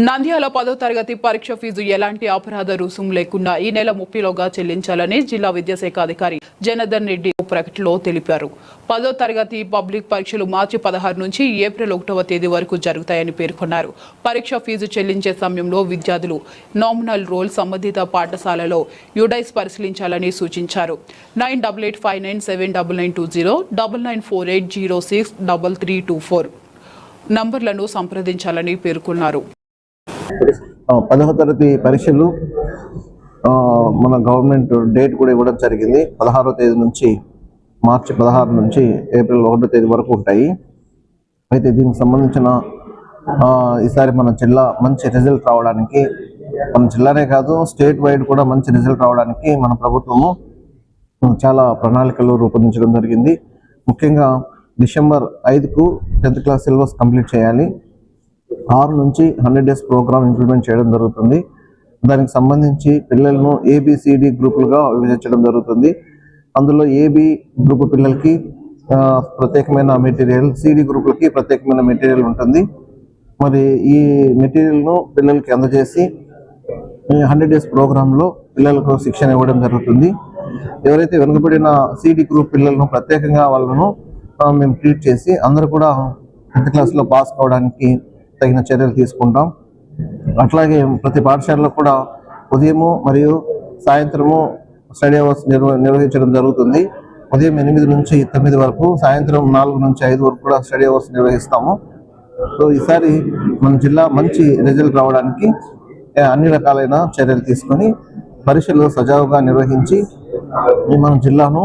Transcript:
నంద్యాల పదో తరగతి పరీక్ష ఫీజు ఎలాంటి అపరాధ రుసుం లేకుండా ఈ నెల ముప్పిలోగా చెల్లించాలని జిల్లా విద్యాశాఖ అధికారి జనార్దన్ రెడ్డి ప్రకటనలో తెలిపారు. పదో తరగతి పబ్లిక్ పరీక్షలు మార్చి పదహారు నుంచి ఏప్రిల్ ఒకటవ తేదీ వరకు జరుగుతాయని పేర్కొన్నారు. పరీక్ష ఫీజు చెల్లించే సమయంలో విద్యార్థులు నామినల్ రోల్ సంబంధిత పాఠశాలలో యుడైస్ పరిశీలించాలని సూచించారు. Nine double eight five nine seven double nine two zero double nine four eight zero six double three two four నంబర్లను సంప్రదించాలని పేర్కొన్నారు. పదవ తరగతి పరీక్షలు మన గవర్నమెంట్ డేట్ కూడా ఇవ్వడం జరిగింది. పదహారో తేదీ నుంచి మార్చి పదహారు నుంచి ఏప్రిల్ ఒకటో తేదీ వరకు ఉంటాయి. అయితే దీనికి సంబంధించిన ఈసారి మన జిల్లా మంచి రిజల్ట్ రావడానికి మన జిల్లానే కాదు స్టేట్ వైడ్ కూడా మంచి రిజల్ట్ రావడానికి మన ప్రభుత్వము చాలా ప్రణాళికలు రూపొందించడం జరిగింది. ముఖ్యంగా డిసెంబర్ ఐదుకు టెన్త్ క్లాస్ సిలబస్ కంప్లీట్ చేయాలి. ఆరు నుంచి హండ్రెడ్ డేస్ ప్రోగ్రామ్ ఇంప్లిమెంట్ చేయడం జరుగుతుంది. దానికి సంబంధించి పిల్లలను ఏబిసిడి గ్రూపులుగా విభజించడం జరుగుతుంది. అందులో ఏబి గ్రూప్ పిల్లలకి ప్రత్యేకమైన మెటీరియల్ సిడి గ్రూపులకి ప్రత్యేకమైన మెటీరియల్ ఉంటుంది. మరి ఈ మెటీరియల్ను పిల్లలకి అందజేసి హండ్రెడ్ డేస్ ప్రోగ్రాంలో పిల్లలకు శిక్షణ ఇవ్వడం జరుగుతుంది. ఎవరైతే వెనుకబడిన సిడి గ్రూప్ పిల్లలను ప్రత్యేకంగా వాళ్ళను మేము ట్రీట్ చేసి అందరూ కూడా టెన్త్ క్లాస్లో పాస్ కావడానికి తగిన చర్యలు తీసుకుంటాం. అట్లాగే ప్రతి పాఠశాలలో కూడా ఉదయము మరియు సాయంత్రము స్టడీ అవర్స్ నిర్వహించడం జరుగుతుంది. ఉదయం ఎనిమిది నుంచి తొమ్మిది వరకు సాయంత్రం నాలుగు నుంచి ఐదు వరకు కూడా స్టడీ అవర్స్ నిర్వహిస్తాము. సో ఈసారి మన జిల్లా మంచి రిజల్ట్ రావడానికి అన్ని రకాలైన చర్యలు తీసుకొని పరీక్షలు సజావుగా నిర్వహించి మన జిల్లాను